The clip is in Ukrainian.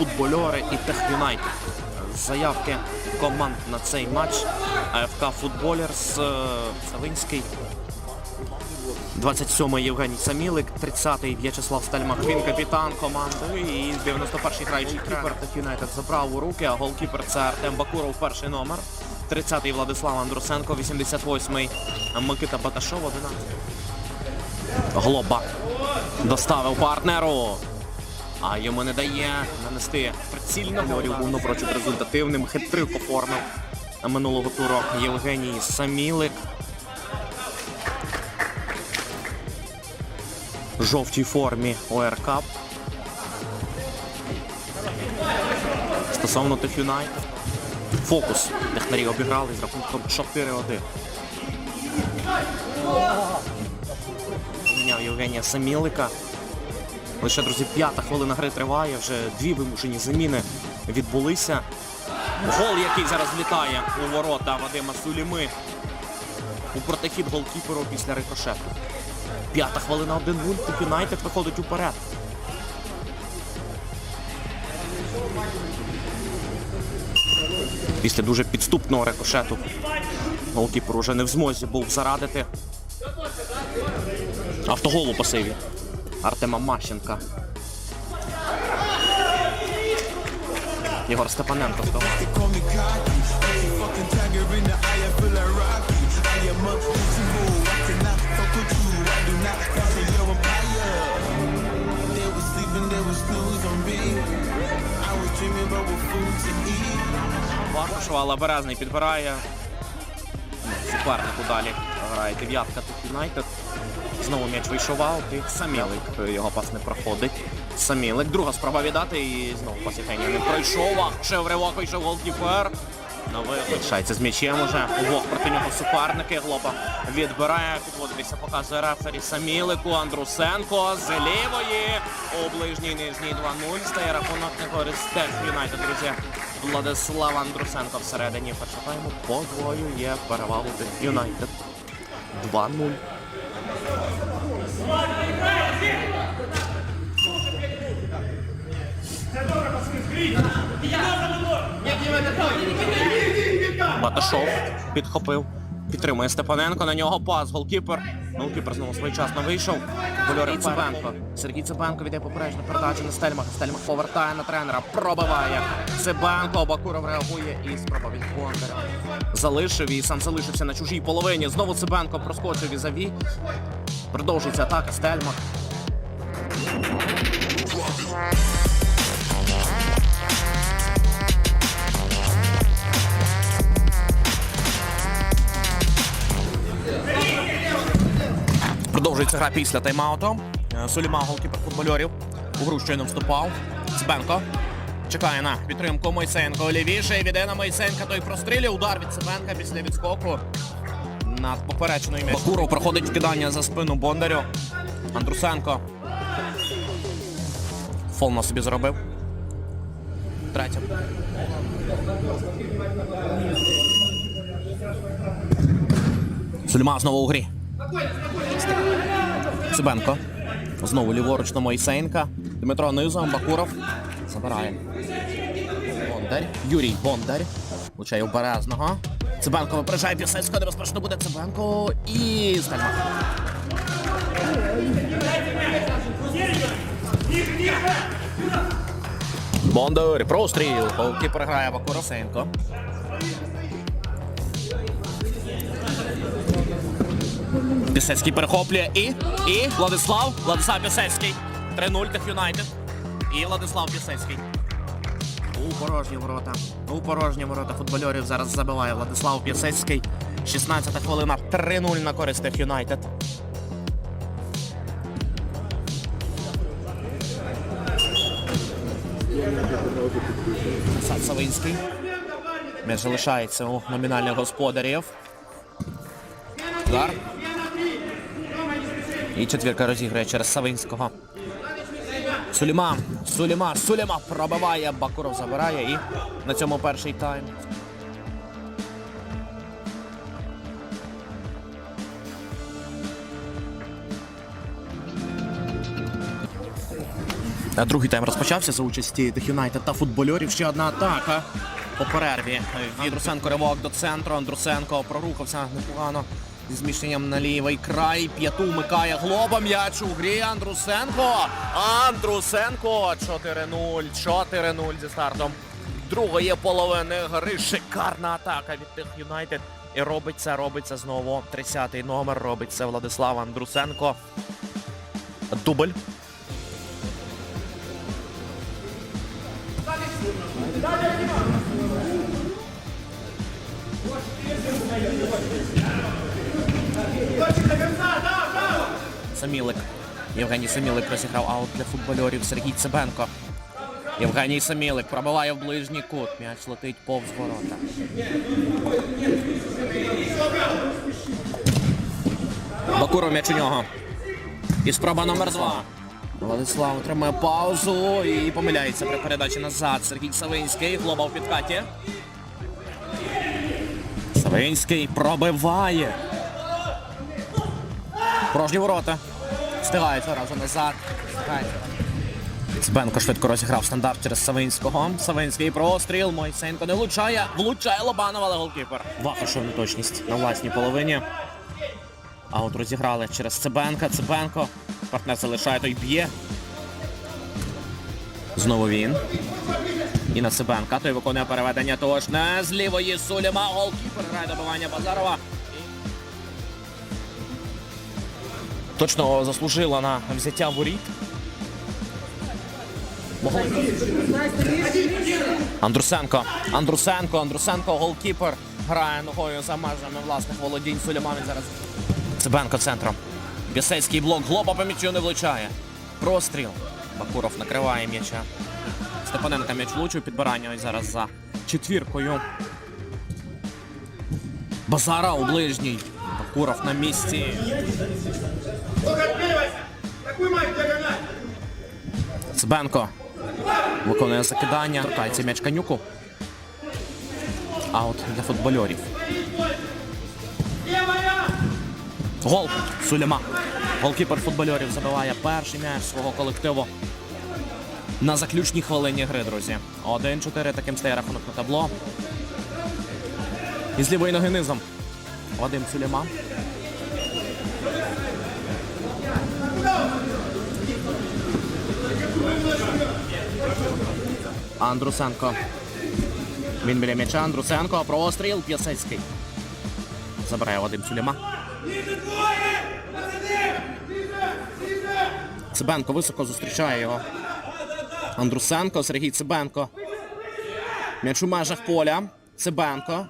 футбольори і Тех Юнайтед. Заявки команд на цей матч. АФК Футболерс е, Савинський. 27-й Євгеній Самілик, 30-й В'ячеслав Стельмах, він капітан команди. І 91-й граючий кіпер Тех Юнайтед забрав у руки, а голкіпер це Артем Бакуров, перший номер. 30-й Владислав Андрусенко, 88-й Микита Баташов, 11-й. Глоба доставив партнеру. А йому не дає нанести прицільно. Говорив, був напрочуд результативним. Хитрик оформив минулого туру Євгеній Самілик. Жовтій формі ОРК. Стосовно тих Юнайтед. Фокус. Технарі обіграли з рахунком 4-1. Поміняв Євгенія Самілика. Лише, друзі, п'ята хвилина гри триває, вже дві вимушені заміни відбулися. Гол, який зараз влітає у ворота Вадима Суліми. У протихід голкіперу після рикошету. П'ята хвилина 1-0, Тип Юнайтед виходить уперед. Після дуже підступного рикошету голкіпер уже не в змозі був зарадити. Автогол у пасиві. Артема Мащенка. Єгор Степаненко здавав. Варшава, але Березний підбирає. Супернику далі грає дев'ятка тут Юнайтед. Знову м'яч вийшов аут і Самілик. Його пас не проходить. Самілик. Друга спроба віддати і знову пас Євгенія не пройшов. А ще в ривок вийшов голкіпер. Лишається з м'ячем уже. Обох проти нього суперники. Глоба відбирає. Підводитися показує рефері Самілику. Андрусенко з лівої. У ближній нижній 2-0. Стає рахунок на користь Юнайтед, друзі. Владислав Андрусенко всередині першого тайму подвоює перевагу Юнайтед. 2-0. Баташов підхопив. Підтримує Степаненко. На нього пас. Голкіпер. Голкіпер знову своєчасно вийшов. Кольори Цибенко. Сергій Цибенко віддає поперечну передачу на Стельмах. Стельмах повертає на тренера. Пробиває. Цибенко. Бакуров реагує і спроба від Бондаря. Залишив і сам залишився на чужій половині. Знову Цибенко проскочив візаві. Продовжується атака. Стельмах. Продовжується гра після тайм-ауту. Е, Суліма, голкіпер футбольорів. У гру щойно вступав. Цибенко. Чекає на підтримку Мойсенко. Лівіше віде на Мойсенка. Той прострілює. Удар від Цибенка після відскоку. Над поперечною м'яч. Бакуров проходить вкидання за спину Бондарю. Андрусенко. Фол на собі зробив. Третя. Суліма знову у грі. Цибенко. Знову ліворуч на Мойсенка. Дмитро низом, Бакуров. Забирає. Бондар. Юрій Бондар. Влучає у Березного. Цибенко випереджає Пісецького. Небезпечно буде Цибенко. І Стельмах. Бондар. Простріл. Голкіпер грає Бакуросенко. Пісецький перехоплює і. І Владислав. Владислав Пісецький. 3-0 Тех Юнайтед. І Владислав Пісецький. У порожні ворота. У порожні ворота футбольорів зараз забиває Владислав Пісецький. 16 хвилина. 3-0 на користь Тех Юнайтед. Сад Савинський. М'яч залишається у номінальних господарів. Удар. І четвірка розіграє через Савинського. Суліма. Суліма. Суліма пробиває. Бакуров забирає і на цьому перший тайм. Другий тайм розпочався за участі Тих Юнайтед та футбольорів. Ще одна атака по перерві. Від Русенко ривок до центру. Андрусенко прорухався непогано зміщенням на лівий край. П'яту вмикає глоба м'яч у грі. Андрусенко. Андрусенко 4-0. 4-0 зі стартом другої половини гри. Шикарна атака від тих Юнайтед. І робить це, робить це знову. 30-й номер робить це Владислав Андрусенко. Дубль. Самілик. Євгеній Самілик розіграв аут для футбольорів Сергій Цибенко. Євгеній Самілик пробиває в ближній кут. М'яч летить повз ворота. Бакуров м'яч у нього. І спроба номер два. Владислав отримує паузу і помиляється при передачі назад. Сергій Савинський. Глоба в підкаті. Савинський пробиває. Порожні ворота. Встигають одразу назад. Встигають. Цбенко швидко розіграв стандарт через Савинського. Савинський простріл. Мойсенко не влучає. Влучає Лобанов, але голкіпер. Вахашов неточність на власній половині. А от розіграли через Цибенка. Цибенко. Партнер залишає, той б'є. Знову він. І на Цибенка. Той виконує переведення точне. З лівої Суліма. Голкіпер грає добивання Базарова. Точно заслужила на взяття воріт. Андрусенко. Андрусенко, Андрусенко, голкіпер. Грає ногою за межами власних володінь. Сулейман зараз. Цибенко центром. Бісецький блок. Глоба по м'ячу не влучає. Простріл. Бакуров накриває м'яча. Степаненко м'яч влучив підбирання ось зараз за четвіркою. Базара у ближній. Бакуров на місці. Цбенко виконує закидання. Торкається м'яч канюку. Аут для футбольорів. Гол Сулейма. Голкіпер футбольорів забиває перший м'яч свого колективу. На заключній хвилині гри, друзі. 1-4 таким стає рахунок на табло. І з лівої ноги низом. Вадим Сулейма. Андрусенко. Він біля м'яча. Андрусенко. Простріл. П'ясецький. Забирає Вадим Сулейма. Цибенко високо зустрічає його. Андрусенко, Сергій Цибенко. М'яч у межах поля. Цибенко.